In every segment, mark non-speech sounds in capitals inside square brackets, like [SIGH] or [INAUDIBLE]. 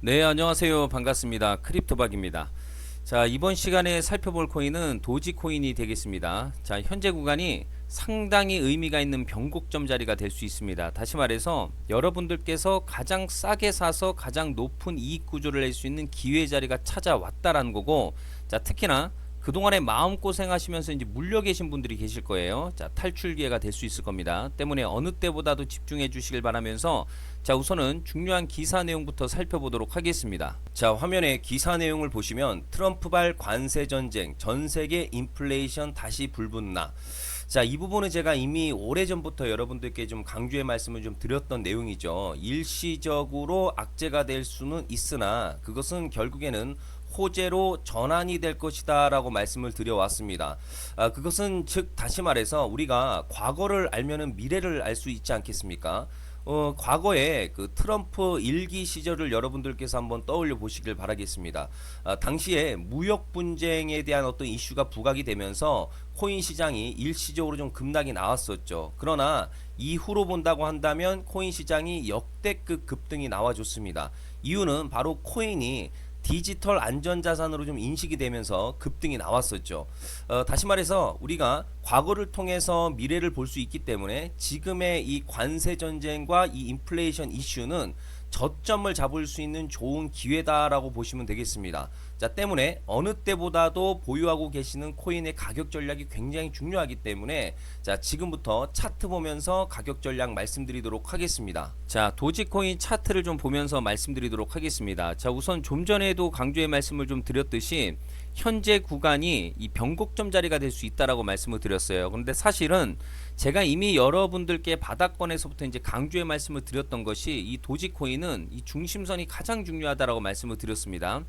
네, 안녕하세요. 반갑습니다. 크립토박입니다. 자, 이번 시간에 살펴볼 코인은 도지코인이 되겠습니다. 자, 현재 구간이 상당히 의미가 있는 변곡점 자리가 될 수 있습니다. 다시 말해서 여러분들께서 가장 싸게 사서 가장 높은 이익 구조를 낼 수 있는 기회 자리가 찾아왔다라는 거고, 자, 특히나 그동안에 마음고생 하시면서 이제 물려 계신 분들이 계실 거예요. 자, 탈출 기회가 될 수 있을 겁니다. 때문에 어느 때보다도 집중해 주시길 바라면서 자, 우선은 중요한 기사 내용부터 살펴보도록 하겠습니다. 자, 화면에 기사 내용을 보시면 트럼프발 관세 전쟁, 전 세계 인플레이션 다시 불붙나. 자, 이 부분은 제가 이미 오래전부터 여러분들께 좀 강조의 말씀을 좀 드렸던 내용이죠. 일시적으로 악재가 될 수는 있으나 그것은 결국에는 호재로 전환이 될 것이다라고 말씀을 드려왔습니다. 아, 그것은 즉 다시 말해서 우리가 과거를 알면은 미래를 알 수 있지 않겠습니까? 어, 과거에 그 트럼프 일기 시절을 여러분들께서 한번 떠올려 보시길 바라겠습니다. 아, 당시에 무역 분쟁에 대한 어떤 이슈가 부각이 되면서 코인 시장이 일시적으로 좀 급락이 나왔었죠. 그러나 이후로 본다고 한다면 코인 시장이 역대급 급등이 나와줬습니다. 이유는 바로 코인이 디지털 안전자산으로 좀 인식이 되면서 급등이 나왔었죠. 어, 다시 말해서 우리가 과거를 통해서 미래를 볼 수 있기 때문에 지금의 이 관세 전쟁과 이 인플레이션 이슈는 저점을 잡을 수 있는 좋은 기회다라고 보시면 되겠습니다. 자, 때문에 어느 때보다도 보유하고 계시는 코인의 가격 전략이 굉장히 중요하기 때문에 자, 지금부터 차트 보면서 가격 전략 말씀드리도록 하겠습니다. 자, 도지코인 차트를 좀 보면서 말씀드리도록 하겠습니다. 자, 우선 좀 전에도 강조의 말씀을 좀 드렸듯이 현재 구간이 이 변곡점 자리가 될 수 있다라고 말씀을 드렸어요. 그런데 사실은 제가 이미 여러분들께 바닥권에서부터 이제 강조의 말씀을 드렸던 것이 이 도지코인은 이 중심선이 가장 중요하다라고 말씀을 드렸습니다.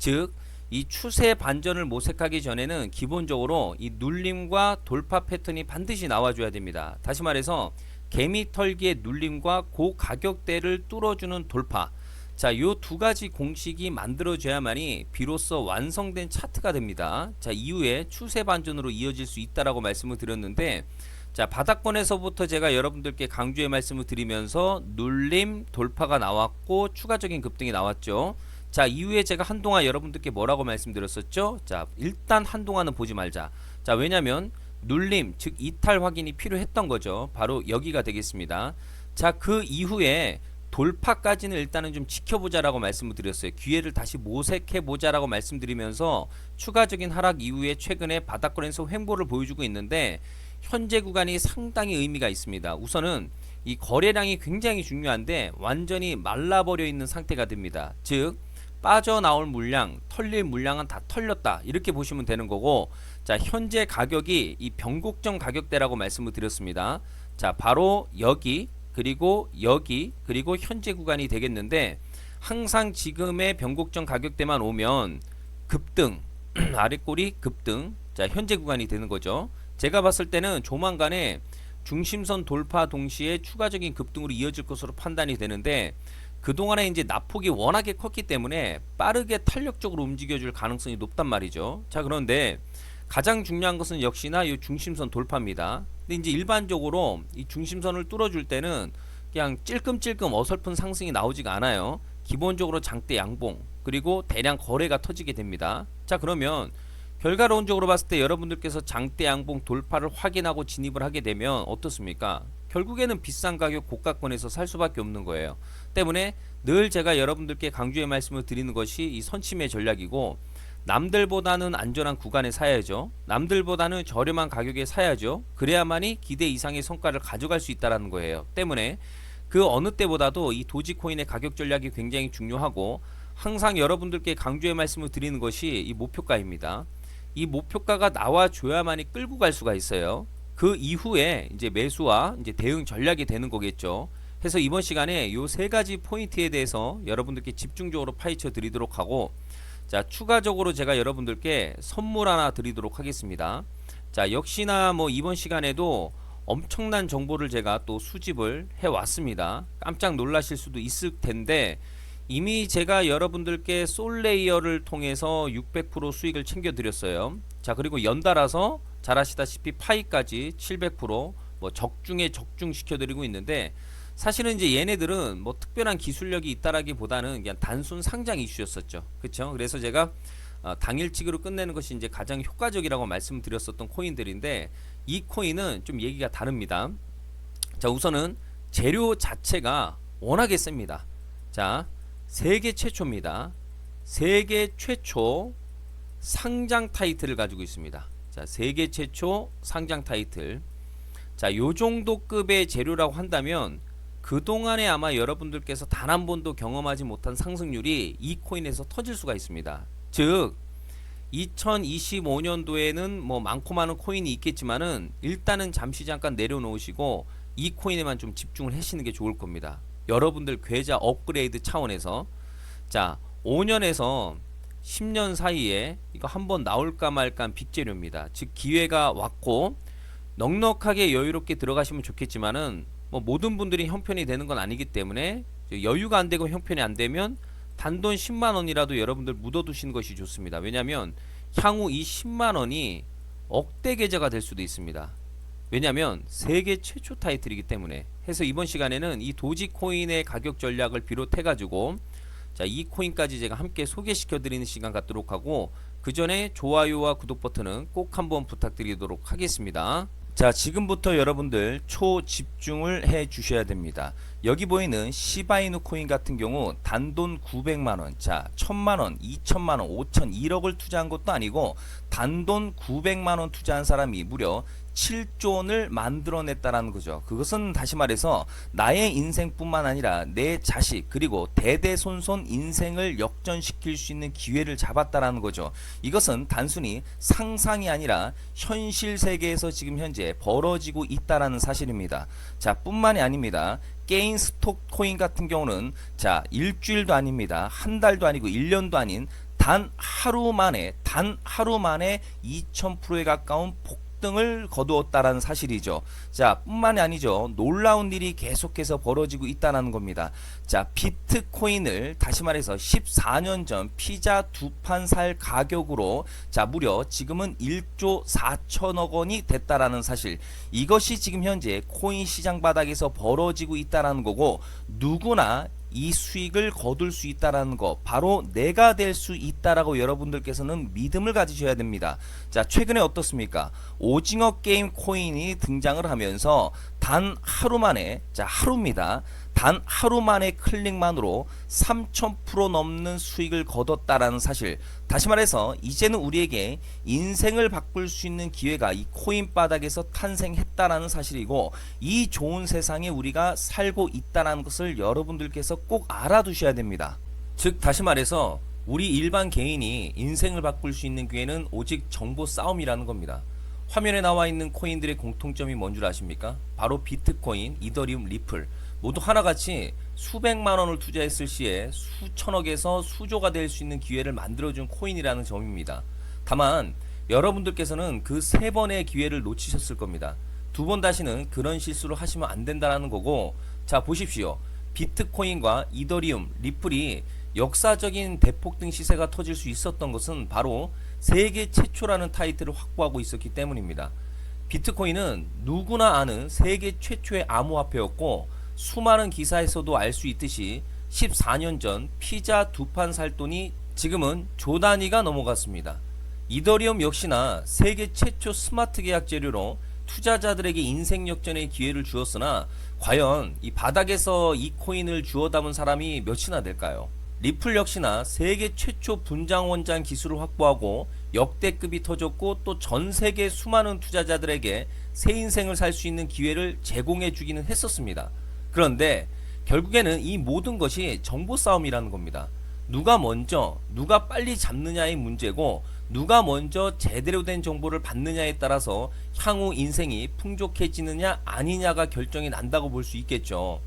즉, 이 추세 반전을 모색하기 전에는 기본적으로 이 눌림과 돌파 패턴이 반드시 나와줘야 됩니다. 다시 말해서 개미 털기의 눌림과 고 가격대를 뚫어주는 돌파. 자, 요 두 가지 공식이 만들어져야만이 비로소 완성된 차트가 됩니다. 자, 이후에 추세 반전으로 이어질 수 있다라고 말씀을 드렸는데 자, 바닥권에서부터 제가 여러분들께 강조의 말씀을 드리면서 눌림 돌파가 나왔고 추가적인 급등이 나왔죠. 자, 이후에 제가 한동안 여러분들께 뭐라고 말씀드렸었죠? 자, 일단 한동안은 보지 말자. 자, 왜냐면 눌림, 즉 이탈 확인이 필요했던 거죠. 바로 여기가 되겠습니다. 자, 그 이후에 돌파까지는 일단은 좀 지켜보자라고 말씀을 드렸어요. 기회를 다시 모색해 보자라고 말씀드리면서 추가적인 하락 이후에 최근에 바닥권에서 횡보를 보여주고 있는데 현재 구간이 상당히 의미가 있습니다. 우선은 이 거래량이 굉장히 중요한데 완전히 말라버려 있는 상태가 됩니다. 즉 빠져나올 물량, 털릴 물량은 다 털렸다. 이렇게 보시면 되는 거고 자, 현재 가격이 이 변곡점 가격대라고 말씀을 드렸습니다. 자, 바로 여기 그리고 여기 그리고 현재 구간이 되겠는데 항상 지금의 변곡점 가격대만 오면 급등 [CLEARS THROAT] 아래꼬리 급등 자 현재 구간이 되는 거죠 제가 봤을 때는 조만간에 중심선 돌파 동시에 추가적인 급등으로 이어질 것으로 판단이 되는데 그동안에 이제 낙폭이 워낙에 컸기 때문에 빠르게 탄력적으로 움직여줄 가능성이 높단 말이죠 자 그런데 가장 중요한 것은 역시나 이 중심선 돌파입니다. 근데 이제 일반적으로 이 중심선을 뚫어줄 때는 그냥 찔끔찔끔 어설픈 상승이 나오지가 않아요. 기본적으로 장대 양봉 그리고 대량 거래가 터지게 됩니다. 자 그러면 결과론적으로 봤을 때 여러분들께서 장대 양봉 돌파를 확인하고 진입을 하게 되면 어떻습니까? 결국에는 비싼 가격 고가권에서 살 수밖에 없는 거예요. 때문에 늘 제가 여러분들께 강조의 말씀을 드리는 것이 이 선침의 전략이고 남들보다는 안전한 구간에 사야죠. 남들보다는 저렴한 가격에 사야죠. 그래야만이 기대 이상의 성과를 가져갈 수 있다라는 거예요. 때문에 그 어느 때보다도 이 도지코인의 가격 전략이 굉장히 중요하고 항상 여러분들께 강조의 말씀을 드리는 것이 이 목표가입니다. 이 목표가가 나와줘야만이 끌고 갈 수가 있어요. 그 이후에 이제 매수와 이제 대응 전략이 되는 거겠죠. 해서 이번 시간에 요 세 가지 포인트에 대해서 여러분들께 집중적으로 파헤쳐 드리도록 하고 자, 추가적으로 제가 여러분들께 선물 하나 드리도록 하겠습니다. 자, 역시나 뭐 이번 시간에도 엄청난 정보를 제가 또 수집을 해 왔습니다. 깜짝 놀라실 수도 있을 텐데 이미 제가 여러분들께 솔레이어를 통해서 600% 수익을 챙겨 드렸어요. 자, 그리고 연달아서 잘 아시다시피 파이까지 700%뭐 적중에 적중 시켜 드리고 있는데 사실은 이제 얘네들은 뭐 특별한 기술력이 있다라기보다는 그냥 단순 상장 이슈였었죠. 그렇죠? 그래서 제가 어, 당일치기로 끝내는 것이 이제 가장 효과적이라고 말씀드렸었던 코인들인데 이 코인은 좀 얘기가 다릅니다. 자, 우선은 재료 자체가 워낙에 셉니다. 자, 세계 최초입니다. 세계 최초 상장 타이틀을 가지고 있습니다. 자, 세계 최초 상장 타이틀. 자, 요 정도 급의 재료라고 한다면 그동안에 아마 여러분들께서 단 한 번도 경험하지 못한 상승률이 이 코인에서 터질 수가 있습니다. 즉 2025년도에는 뭐 많고 많은 코인이 있겠지만은 일단은 잠시 잠깐 내려놓으시고 이 코인에만 좀 집중을 하시는 게 좋을 겁니다. 여러분들 계좌 업그레이드 차원에서 자 5년에서 10년 사이에 이거 한번 나올까 말까 빅재료입니다. 즉 기회가 왔고 넉넉하게 여유롭게 들어가시면 좋겠지만은 뭐 모든 분들이 형편이 되는 건 아니기 때문에 여유가 안 되고 형편이 안 되면 단돈 10만 원이라도 여러분들 묻어두시는 것이 좋습니다. 왜냐하면 향후 이 10만 원이 억대 계좌가 될 수도 있습니다. 왜냐하면 세계 최초 타이틀이기 때문에 해서 이번 시간에는 이 도지코인의 가격 전략을 비롯해 가지고 자, 이 코인까지 제가 함께 소개시켜 드리는 시간 갖도록 하고 그 전에 좋아요와 구독 버튼은 꼭 한번 부탁드리도록 하겠습니다. 자, 지금부터 여러분들 초 집중을 해 주셔야 됩니다. 여기 보이는 시바이누 코인 같은 경우 단돈 900만 원, 자, 1000만 원, 2000만 원, 5000, 1억을 투자한 것도 아니고 단돈 900만 원 투자한 사람이 무려 7조 원을 만들어냈다라는 거죠. 그것은 다시 말해서 나의 인생뿐만 아니라 내 자식 그리고 대대손손 인생을 역전시킬 수 있는 기회를 잡았다라는 거죠. 이것은 단순히 상상이 아니라 현실 세계에서 지금 현재 벌어지고 있다라는 사실입니다. 자, 뿐만이 아닙니다. 게인 스톡 코인 같은 경우는 자, 일주일도 아닙니다. 한 달도 아니고 1년도 아닌 단 하루 만에 단 하루 만에 2000%에 가까운 폭 등을 거두었다라는 사실이죠. 자, 뿐만이 아니죠. 놀라운 일이 계속해서 벌어지고 있다는 겁니다. 자, 비트코인을 다시 말해서 14년 전 피자 두 판 살 가격으로 자, 무려 지금은 1조 4천억 원이 됐다라는 사실. 이것이 지금 현재 코인 시장 바닥에서 벌어지고 있다라는 거고 누구나 이 수익을 거둘 수 있다라는 거 바로 내가 될 수 있다라고 여러분들께서는 믿음을 가지셔야 됩니다. 자 최근에 어떻습니까? 오징어 게임 코인이 등장을 하면서 단 하루 만에 자 하루입니다. 단 하루 만에 클릭만으로 3000% 넘는 수익을 거뒀다라는 사실. 다시 말해서 이제는 우리에게 인생을 바꿀 수 있는 기회가 이 코인 바닥에서 탄생했다라는 사실이고 이 좋은 세상에 우리가 살고 있다라는 것을 여러분들께서 꼭 알아두셔야 됩니다. 즉 다시 말해서 우리 일반 개인이 인생을 바꿀 수 있는 기회는 오직 정보 싸움이라는 겁니다. 화면에 나와 있는 코인들의 공통점이 뭔 줄 아십니까? 바로 비트코인, 이더리움, 리플 모두 하나같이 수백만 원을 투자했을 시에 수천억에서 수조가 될 수 있는 기회를 만들어준 코인이라는 점입니다. 다만 여러분들께서는 그 세 번의 기회를 놓치셨을 겁니다. 두 번 다시는 그런 실수를 하시면 안 된다는 거고 자 보십시오. 비트코인과 이더리움, 리플이 역사적인 대폭등 시세가 터질 수 있었던 것은 바로 세계 최초라는 타이틀을 확보하고 있었기 때문입니다. 비트코인은 누구나 아는 세계 최초의 암호화폐였고 수많은 기사에서도 알 수 있듯이 14년 전 피자 두 판 살 돈이 지금은 조 단위가 넘어갔습니다. 이더리움 역시나 세계 최초 스마트 계약 재료로 투자자들에게 인생 역전의 기회를 주었으나 과연 이 바닥에서 이 코인을 주워 담은 사람이 몇이나 될까요? 리플 역시나 세계 최초 분장 원장 기술을 확보하고 역대급이 터졌고 또 전 세계 수많은 투자자들에게 새 인생을 살 수 있는 기회를 제공해 주기는 했었습니다. 그런데 결국에는 이 모든 것이 정보 싸움이라는 겁니다. 누가 먼저 누가 빨리 잡느냐의 문제고 누가 먼저 제대로 된 정보를 받느냐에 따라서 향후 인생이 풍족해지느냐 아니냐가 결정이 난다고 볼 수 있겠죠.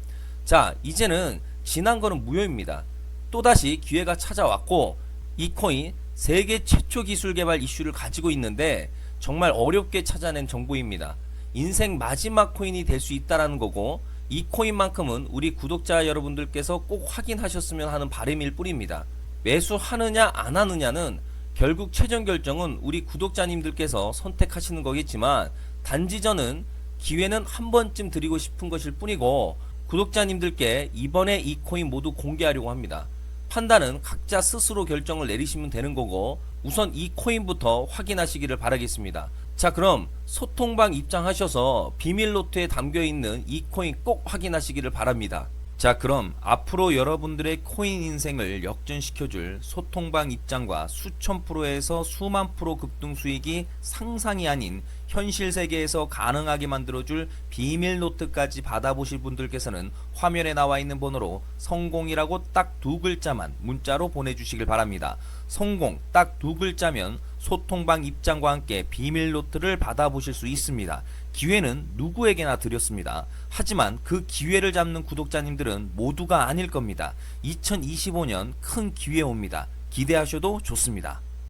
자, 이제는 지난 거는 무효입니다. 또다시 기회가 찾아왔고 이 코인 세계 최초 기술 개발 이슈를 가지고 있는데 정말 어렵게 찾아낸 정보입니다. 인생 마지막 코인이 될 수 있다라는 거고 이 코인만큼은 우리 구독자 여러분들께서 꼭 확인하셨으면 하는 바람일 뿐입니다. 매수하느냐 안 하느냐는 결국 최종 결정은 우리 구독자님들께서 선택하시는 거겠지만 단지 저는 기회는 한 번쯤 드리고 싶은 것일 뿐이고 구독자님들께 이번에 이 코인 모두 공개하려고 합니다. 판단은 각자 스스로 결정을 내리시면 되는 거고 우선 이 코인부터 확인하시기를 바라겠습니다. 자 그럼 소통방 입장하셔서 비밀 노트에 담겨 있는 이 코인 꼭 확인하시기를 바랍니다. 자 그럼 앞으로 여러분들의 코인 인생을 역전시켜줄 소통방 입장과 수천 프로에서 수만 프로 급등 수익이 상상이 아닌 현실 세계에서 가능하게 만들어줄 비밀 노트까지 받아보실 분들께서는 화면에 나와 있는 번호로 성공이라고 딱 두 글자만 문자로 보내주시길 바랍니다. 성공 딱 두 글자면 소통방 입장과 함께 비밀 노트를 받아보실 수 있습니다. 기회는 누구에게나 드렸습니다. 하지만 그 기회를 잡는 구독자님들은 모두가 아닐 겁니다. 2025년 큰 기회 옵니다. 기대하셔도 좋습니다.